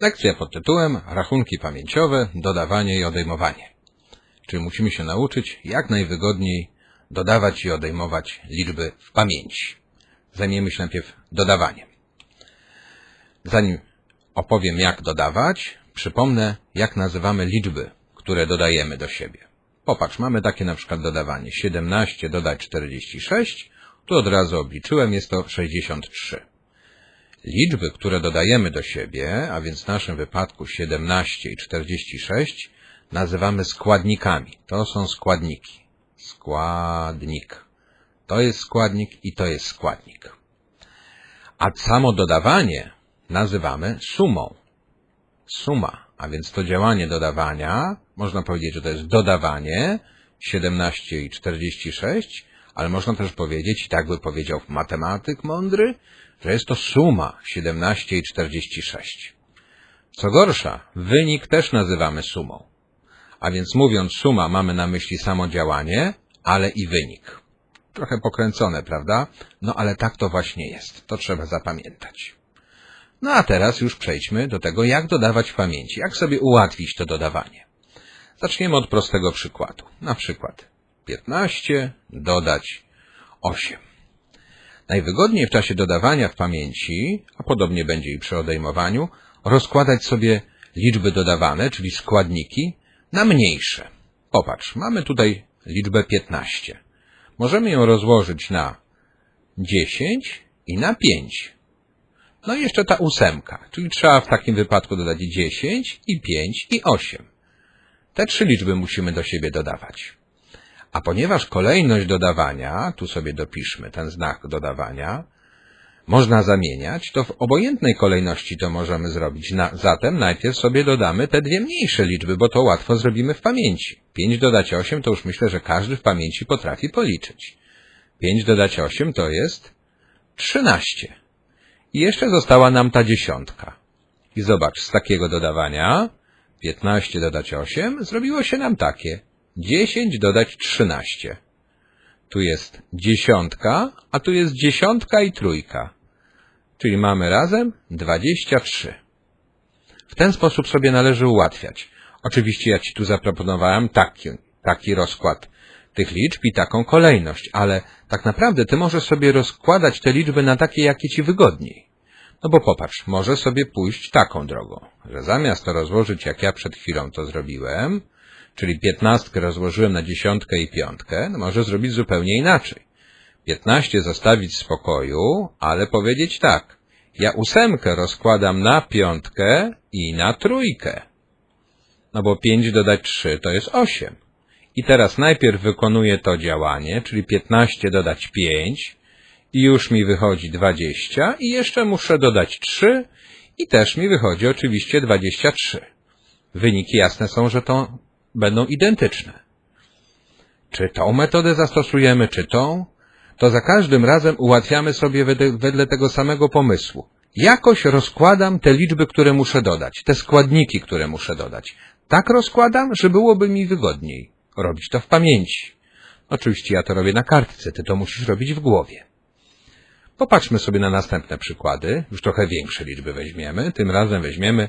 Lekcja pod tytułem Rachunki pamięciowe, dodawanie i odejmowanie. Czyli musimy się nauczyć, jak najwygodniej dodawać i odejmować liczby w pamięci. Zajmiemy się najpierw dodawaniem. Zanim opowiem, jak dodawać, przypomnę, jak nazywamy liczby, które dodajemy do siebie. Popatrz, mamy takie na przykład dodawanie 17 dodać 46, tu od razu obliczyłem, jest to 63. Liczby, które dodajemy do siebie, a więc w naszym wypadku 17 i 46, nazywamy składnikami. To są składniki. Składnik. To jest składnik i to jest składnik. A samo dodawanie nazywamy sumą. Suma, a więc to działanie dodawania, można powiedzieć, że to jest dodawanie 17 i 46, ale można też powiedzieć, i tak by powiedział matematyk mądry, że jest to suma 17 i 46. Co gorsza, wynik też nazywamy sumą. A więc mówiąc suma mamy na myśli samo działanie, ale i wynik. Trochę pokręcone, prawda? No ale tak to właśnie jest. To trzeba zapamiętać. No a teraz już przejdźmy do tego, jak dodawać w pamięci, jak sobie ułatwić to dodawanie. Zaczniemy od prostego przykładu. Na przykład 15 dodać 8. Najwygodniej w czasie dodawania w pamięci, a podobnie będzie i przy odejmowaniu, rozkładać sobie liczby dodawane, czyli składniki, na mniejsze. Popatrz, mamy tutaj liczbę 15. Możemy ją rozłożyć na 10 i na 5. No i jeszcze ta ósemka, czyli trzeba w takim wypadku dodać 10 i 5 i 8. Te trzy liczby musimy do siebie dodawać. A ponieważ kolejność dodawania, tu sobie dopiszmy ten znak dodawania, można zamieniać, to w obojętnej kolejności to możemy zrobić. Na, zatem najpierw sobie dodamy te dwie mniejsze liczby, bo to łatwo zrobimy w pamięci. 5 dodać 8 to już myślę, że każdy w pamięci potrafi policzyć. 5 dodać 8 to jest 13. I jeszcze została nam ta dziesiątka. I zobacz, z takiego dodawania 15 dodać 8 zrobiło się nam takie 10 dodać 13. Tu jest dziesiątka, a tu jest dziesiątka i trójka. Czyli mamy razem 23. W ten sposób sobie należy ułatwiać. Oczywiście ja Ci tu zaproponowałem taki, taki rozkład tych liczb i taką kolejność, ale tak naprawdę Ty możesz sobie rozkładać te liczby na takie, jakie Ci wygodniej. No bo popatrz, może sobie pójść taką drogą, że zamiast to rozłożyć, jak ja przed chwilą to zrobiłem, czyli piętnastkę rozłożyłem na dziesiątkę i piątkę, no może zrobić zupełnie inaczej. Piętnaście zostawić w spokoju, ale powiedzieć tak. Ja ósemkę rozkładam na piątkę i na trójkę. No bo pięć dodać trzy to jest osiem. I teraz najpierw wykonuję to działanie, czyli piętnaście dodać pięć i już mi wychodzi dwadzieścia i jeszcze muszę dodać trzy i też mi wychodzi oczywiście dwadzieścia trzy. Wyniki jasne są, że to będą identyczne. Czy tą metodę zastosujemy, czy tą, to za każdym razem ułatwiamy sobie wedle tego samego pomysłu. Jakoś rozkładam te liczby, które muszę dodać, te składniki, które muszę dodać. Tak rozkładam, że byłoby mi wygodniej robić to w pamięci. Oczywiście ja to robię na kartce, ty to musisz robić w głowie. Popatrzmy sobie na następne przykłady. Już trochę większe liczby weźmiemy. Tym razem weźmiemy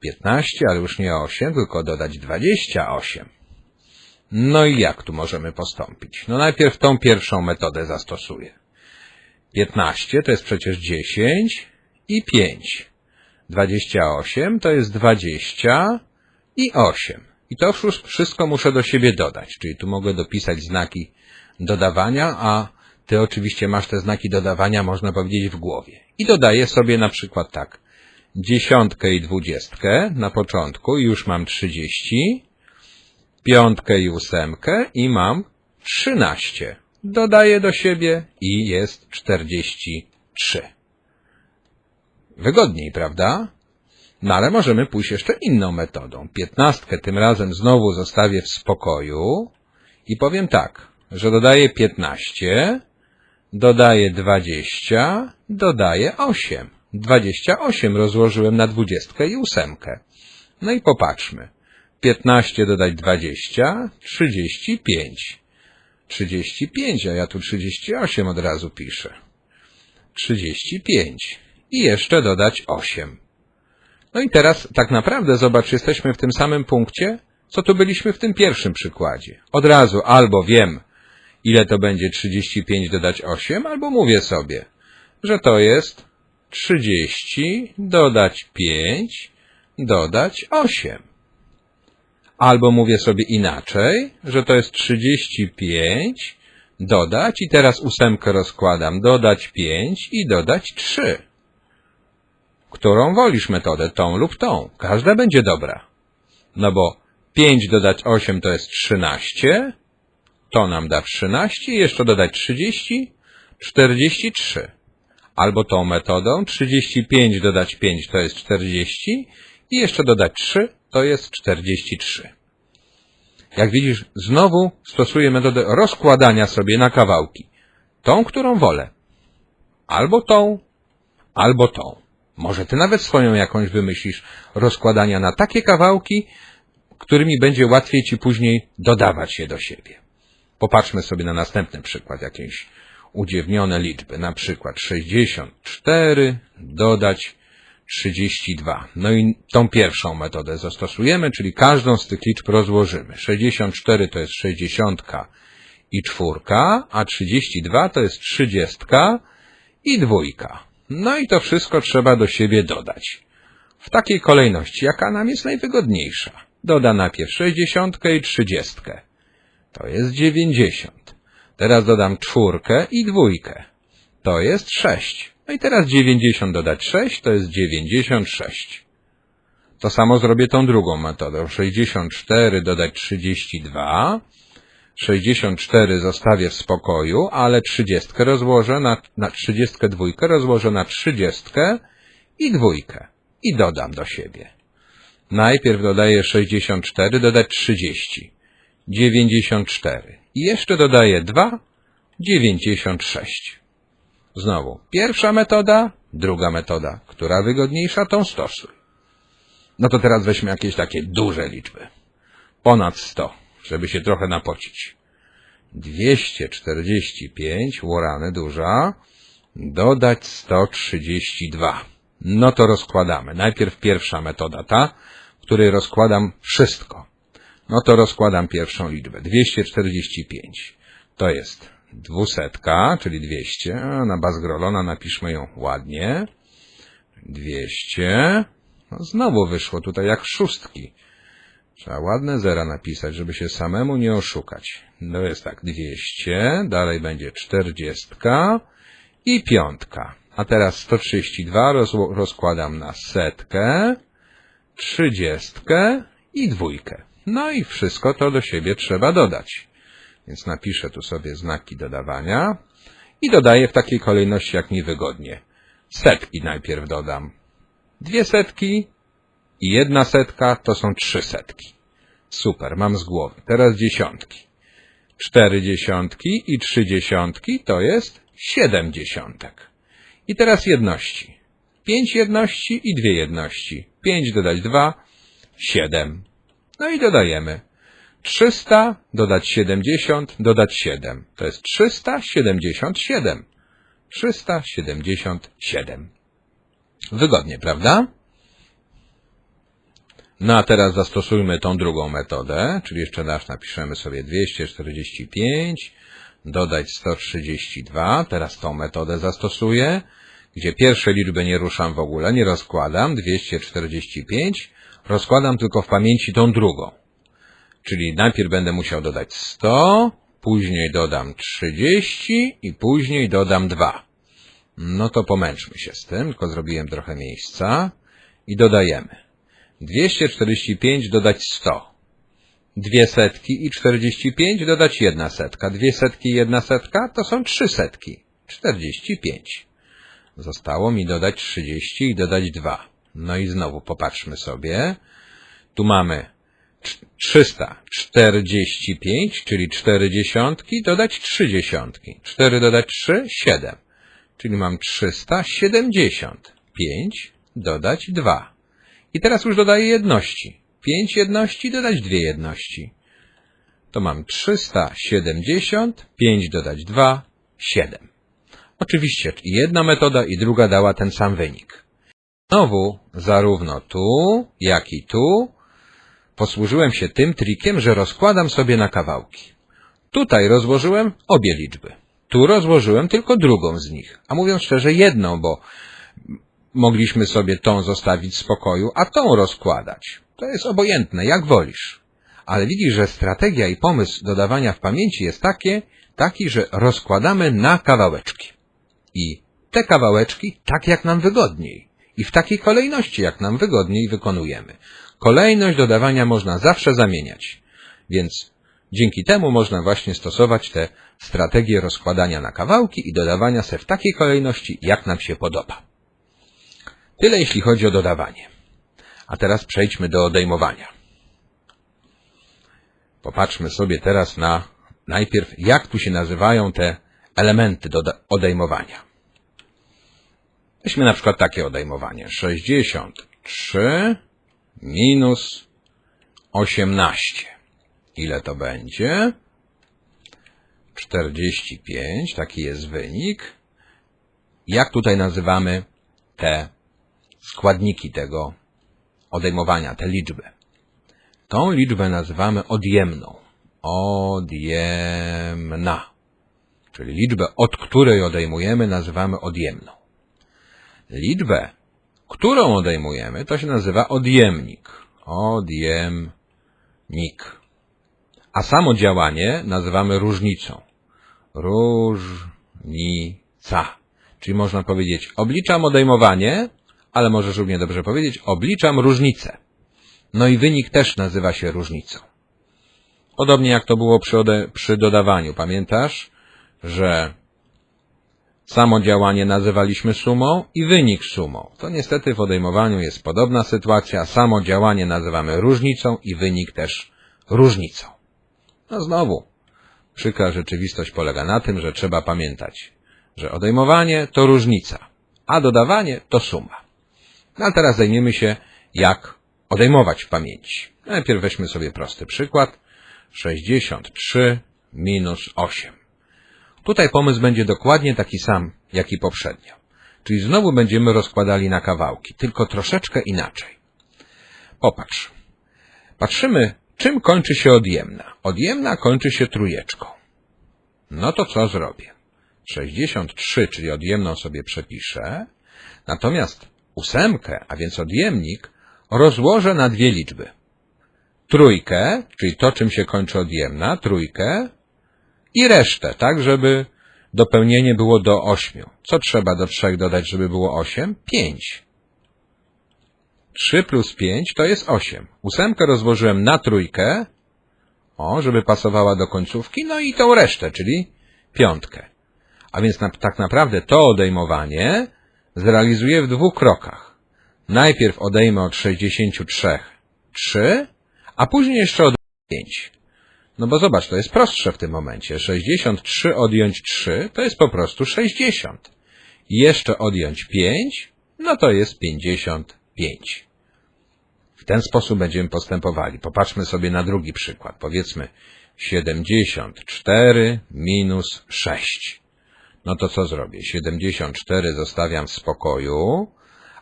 15, ale już nie 8, tylko dodać 28. No i jak tu możemy postąpić? No najpierw tą pierwszą metodę zastosuję. 15 to jest przecież 10 i 5. 28 to jest 20 i 8. I to wszystko muszę do siebie dodać, czyli tu mogę dopisać znaki dodawania, a ty oczywiście masz te znaki dodawania, można powiedzieć, w głowie. I dodaję sobie na przykład tak dziesiątkę i dwudziestkę na początku już mam trzydzieści, piątkę i ósemkę i mam trzynaście. Dodaję do siebie i jest czterdzieści trzy. Wygodniej, prawda? No ale możemy pójść jeszcze inną metodą. Piętnastkę tym razem znowu zostawię w spokoju i powiem tak, że dodaję piętnaście, dodaję dwadzieścia, dodaję osiem. 28 rozłożyłem na dwudziestkę i ósemkę. No i popatrzmy. 15 dodać 20, 35. 35, a ja tu 38 od razu piszę. 35. I jeszcze dodać 8. No i teraz tak naprawdę, zobacz, jesteśmy w tym samym punkcie, co tu byliśmy w tym pierwszym przykładzie. Od razu albo wiem, ile to będzie 35 dodać 8, albo mówię sobie, że to jest 30 dodać 5 dodać 8. Albo mówię sobie inaczej, że to jest 35 dodać i teraz ósemkę rozkładam, dodać 5 i dodać 3. Którą wolisz metodę, tą lub tą? Każda będzie dobra. No bo 5 dodać 8 to jest 13, to nam da 13 i jeszcze dodać 30, 43. Albo tą metodą 35 dodać 5 to jest 40 i jeszcze dodać 3 to jest 43. Jak widzisz, znowu stosuję metodę rozkładania sobie na kawałki. Tą, którą wolę. Albo tą, albo tą. Może ty nawet swoją jakąś wymyślisz rozkładania na takie kawałki, którymi będzie łatwiej ci później dodawać je do siebie. Popatrzmy sobie na następny przykład, jakieś udziewnione liczby, na przykład 64 dodać 32. No i tą pierwszą metodę zastosujemy, czyli każdą z tych liczb rozłożymy. 64 to jest 60 i czwórka, a 32 to jest 30 i dwójka. No i to wszystko trzeba do siebie dodać. W takiej kolejności, jaka nam jest najwygodniejsza. Doda najpierw 60 i 30. To jest 90. Teraz dodam czwórkę i dwójkę. To jest 6. No i teraz 90 dodać 6 to jest 96. To samo zrobię tą drugą metodą. 64 dodać 32. 64 zostawię w spokoju, ale 30 rozłożę na, na 32 rozłożę na 30 i dwójkę. I dodam do siebie. Najpierw dodaję 64, dodać 30. 94. I jeszcze dodaję 2, 96. Znowu, pierwsza metoda, druga metoda. Która wygodniejsza, tą stosuj. No to teraz weźmy jakieś takie duże liczby. Ponad 100, żeby się trochę napocić. 245, łorany duża, dodać 132. No to rozkładamy. Najpierw pierwsza metoda, ta, w której rozkładam wszystko. No to rozkładam pierwszą liczbę. 245. To jest dwusetka, czyli 200. Na Bazgrolona napiszmy ją ładnie. 200. No znowu wyszło tutaj jak szóstki. Trzeba ładne zera napisać, żeby się samemu nie oszukać. No jest tak, 200, dalej będzie 40 i piątka. A teraz 132 roz, rozkładam na setkę, 30 i dwójkę. No i wszystko to do siebie trzeba dodać. Więc napiszę tu sobie znaki dodawania i dodaję w takiej kolejności, jak mi wygodnie. Setki najpierw dodam. Dwie setki i jedna setka to są trzy setki. Super, mam z głowy. Teraz dziesiątki. Cztery dziesiątki i trzy dziesiątki to jest siedem dziesiątek. I teraz jedności. Pięć jedności i dwie jedności. Pięć dodać dwa, siedem. No i dodajemy. 300 dodać 70 dodać 7. To jest 377. 377. Wygodnie, prawda? No a teraz zastosujmy tą drugą metodę, czyli jeszcze raz napiszemy sobie 245, dodać 132. Teraz tą metodę zastosuję, gdzie pierwsze liczby nie ruszam w ogóle, nie rozkładam, 245, rozkładam tylko w pamięci tą drugą. Czyli najpierw będę musiał dodać 100, później dodam 30 i później dodam 2. No to pomęczmy się z tym, tylko zrobiłem trochę miejsca i dodajemy. 245 dodać 100. Dwie setki i 45 dodać jedna setka. Dwie setki i jedna setka to są trzy setki. 45. Zostało mi dodać 30 i dodać 2. No i znowu popatrzmy sobie. Tu mamy 345, czyli 4 dziesiątki, dodać 3 dziesiątki. 4 dodać 3, 7. Czyli mam 375, dodać 2. I teraz już dodaję jedności. 5 jedności, dodać 2 jedności. To mam 370, 5 dodać 2, 7. Oczywiście jedna metoda i druga dała ten sam wynik. Znowu, zarówno tu, jak i tu, posłużyłem się tym trikiem, że rozkładam sobie na kawałki. Tutaj rozłożyłem obie liczby. Tu rozłożyłem tylko drugą z nich. A mówiąc szczerze, jedną, bo mogliśmy sobie tą zostawić w spokoju, a tą rozkładać. To jest obojętne, jak wolisz. Ale widzisz, że strategia i pomysł dodawania w pamięci jest takie, taki, że rozkładamy na kawałeczki. I te kawałeczki tak jak nam wygodniej. I w takiej kolejności jak nam wygodniej wykonujemy. Kolejność dodawania można zawsze zamieniać. Więc dzięki temu można właśnie stosować te strategie rozkładania na kawałki i dodawania se w takiej kolejności jak nam się podoba. Tyle jeśli chodzi o dodawanie. A teraz przejdźmy do odejmowania. Popatrzmy sobie teraz na najpierw, jak tu się nazywają te elementy do odejmowania. Weźmy na przykład takie odejmowanie. 63 minus 18. Ile to będzie? 45, taki jest wynik. Jak tutaj nazywamy te składniki tego odejmowania, te liczby? Tą liczbę nazywamy odjemną. Odjemna. Czyli liczbę, od której odejmujemy, nazywamy odjemną. Liczbę, którą odejmujemy, to się nazywa odjemnik. Odjemnik. A samo działanie nazywamy różnicą. Różnica. Czyli można powiedzieć, obliczam odejmowanie, ale możesz równie dobrze powiedzieć, obliczam różnicę. No i wynik też nazywa się różnicą. Podobnie jak to było przy, przy dodawaniu. Pamiętasz, że samo działanie nazywaliśmy sumą i wynik sumą. To niestety w odejmowaniu jest podobna sytuacja. Samo działanie nazywamy różnicą i wynik też różnicą. No znowu, przykra rzeczywistość polega na tym, że trzeba pamiętać, że odejmowanie to różnica, a dodawanie to suma. No a teraz zajmiemy się, jak odejmować w pamięci. Najpierw weźmy sobie prosty przykład. 63 minus 8. Tutaj pomysł będzie dokładnie taki sam, jak i poprzednio. Czyli znowu będziemy rozkładali na kawałki, tylko troszeczkę inaczej. Popatrz. Patrzymy, czym kończy się odjemna. Odjemna kończy się trójeczką. No to co zrobię? 63, czyli odjemną sobie przepiszę, natomiast ósemkę, a więc odjemnik, rozłożę na dwie liczby. Trójkę, czyli to, czym się kończy odjemna, trójkę i resztę, tak, żeby dopełnienie było do ośmiu. Co trzeba do trzech dodać, żeby było osiem? Pięć. Trzy plus pięć to jest osiem. Ósemkę rozłożyłem na trójkę, o, żeby pasowała do końcówki, no i tą resztę, czyli piątkę. A więc na, tak naprawdę to odejmowanie zrealizuję w dwóch krokach. Najpierw odejmę od 63 3, a później jeszcze odejmę 5. No bo zobacz, to jest prostsze w tym momencie. 63 odjąć 3 to jest po prostu 60. I jeszcze odjąć 5, no to jest 55. W ten sposób będziemy postępowali. Popatrzmy sobie na drugi przykład. Powiedzmy 74 minus 6. No to co zrobię? 74 zostawiam w spokoju,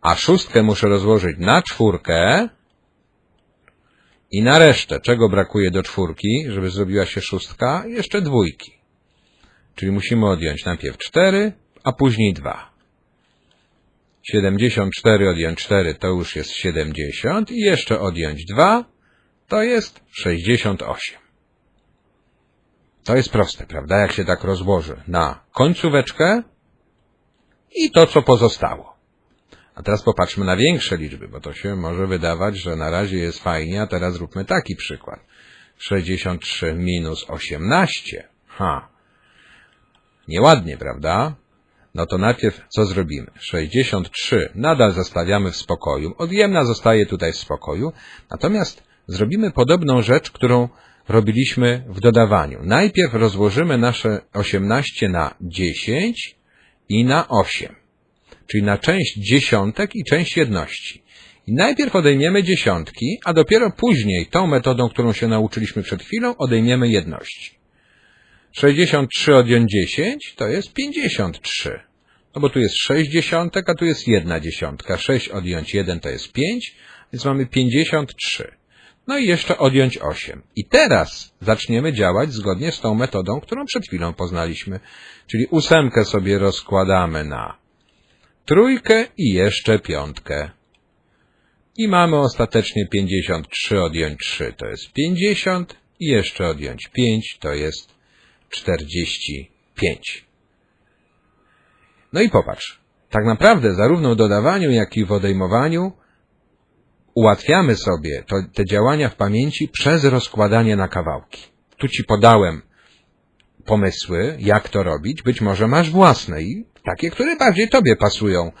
a szóstkę muszę rozłożyć na czwórkę i na resztę. Czego brakuje do czwórki, żeby zrobiła się szóstka? Jeszcze dwójki. Czyli musimy odjąć najpierw 4, a później 2. 74 odjąć 4 to już jest 70 i jeszcze odjąć 2 to jest 68. To jest proste, prawda? Jak się tak rozłoży na końcóweczkę i to, co pozostało. A teraz popatrzmy na większe liczby, bo to się może wydawać, że na razie jest fajnie, a teraz zróbmy taki przykład. 63 minus 18. Ha. Nieładnie, prawda? No to najpierw co zrobimy? 63 nadal zostawiamy w spokoju. Odjemna zostaje tutaj w spokoju. Natomiast zrobimy podobną rzecz, którą robiliśmy w dodawaniu. Najpierw rozłożymy nasze 18 na 10 i na 8, czyli na część dziesiątek i część jedności. I najpierw odejmiemy dziesiątki, a dopiero później tą metodą, którą się nauczyliśmy przed chwilą, odejmiemy jedności. 63 odjąć 10 to jest 53. no bo tu jest 6 dziesiątek, a tu jest 1 dziesiątka. 6 odjąć 1 to jest 5, więc mamy 53. No i jeszcze odjąć 8. I teraz zaczniemy działać zgodnie z tą metodą, którą przed chwilą poznaliśmy. Czyli ósemkę sobie rozkładamy na trójkę i jeszcze piątkę. I mamy ostatecznie 53 odjąć 3 to jest 50 i jeszcze odjąć 5 to jest 45. No i popatrz, tak naprawdę zarówno w dodawaniu, jak i w odejmowaniu ułatwiamy sobie to, te działania w pamięci przez rozkładanie na kawałki. Tu Ci podałem pomysły, jak to robić. Być może masz własne i takie, które bardziej Tobie pasują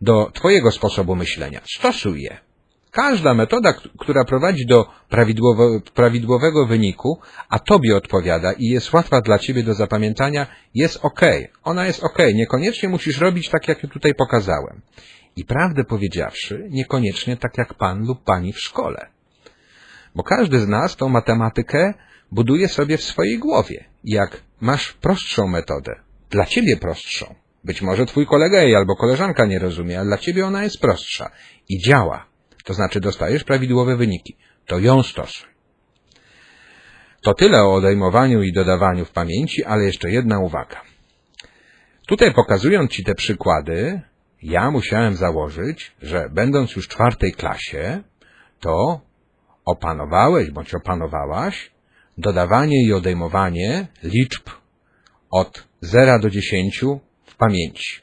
do Twojego sposobu myślenia. Stosuj je. Każda metoda, która prowadzi do prawidłowo, prawidłowego wyniku, a Tobie odpowiada i jest łatwa dla Ciebie do zapamiętania, jest ok. Ona jest ok. Niekoniecznie musisz robić tak, jak tutaj pokazałem. I prawdę powiedziawszy, niekoniecznie tak jak Pan lub Pani w szkole. Bo każdy z nas tą matematykę buduje sobie w swojej głowie. Jak masz prostszą metodę, dla Ciebie prostszą, być może Twój kolega jej albo koleżanka nie rozumie, ale dla Ciebie ona jest prostsza i działa to znaczy dostajesz prawidłowe wyniki, to ją stosuj. To tyle o odejmowaniu i dodawaniu w pamięci, ale jeszcze jedna uwaga. Tutaj pokazując Ci te przykłady, ja musiałem założyć, że będąc już w czwartej klasie, to opanowałeś bądź opanowałaś dodawanie i odejmowanie liczb od 0 do 10 w pamięci.